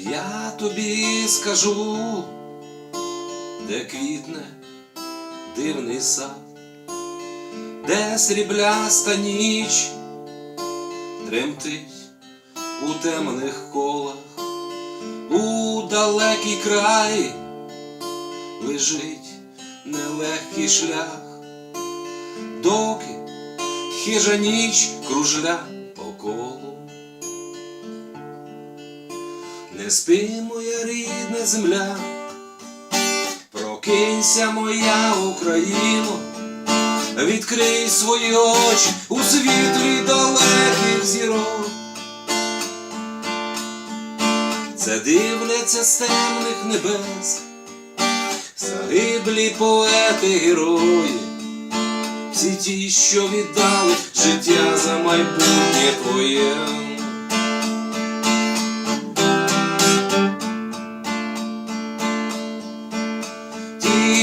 Я тобі скажу, де квітне дивний сад, де срібляста ніч тремтить у темних колах, у далекий край лежить нелегкий шлях, доки хижа ніч кружля по колу. Не спи, моя рідна земля, прокинься, моя Україно, відкрий свої очі у світлі далеких зірок. Це дивляться з темних небес, загиблі поети, герої, всі ті, що віддали життя за майбутнє твоє.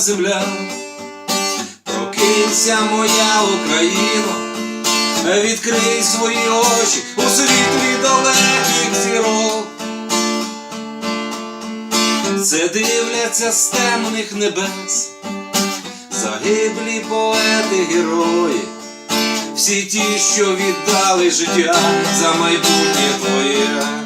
земля, прокинься, моя Україно, відкрий свої очі у світлі далеких зірок. Це дивляться з темних небес, загиблі поети, герої, всі ті, що віддали життя за майбутнє твоє.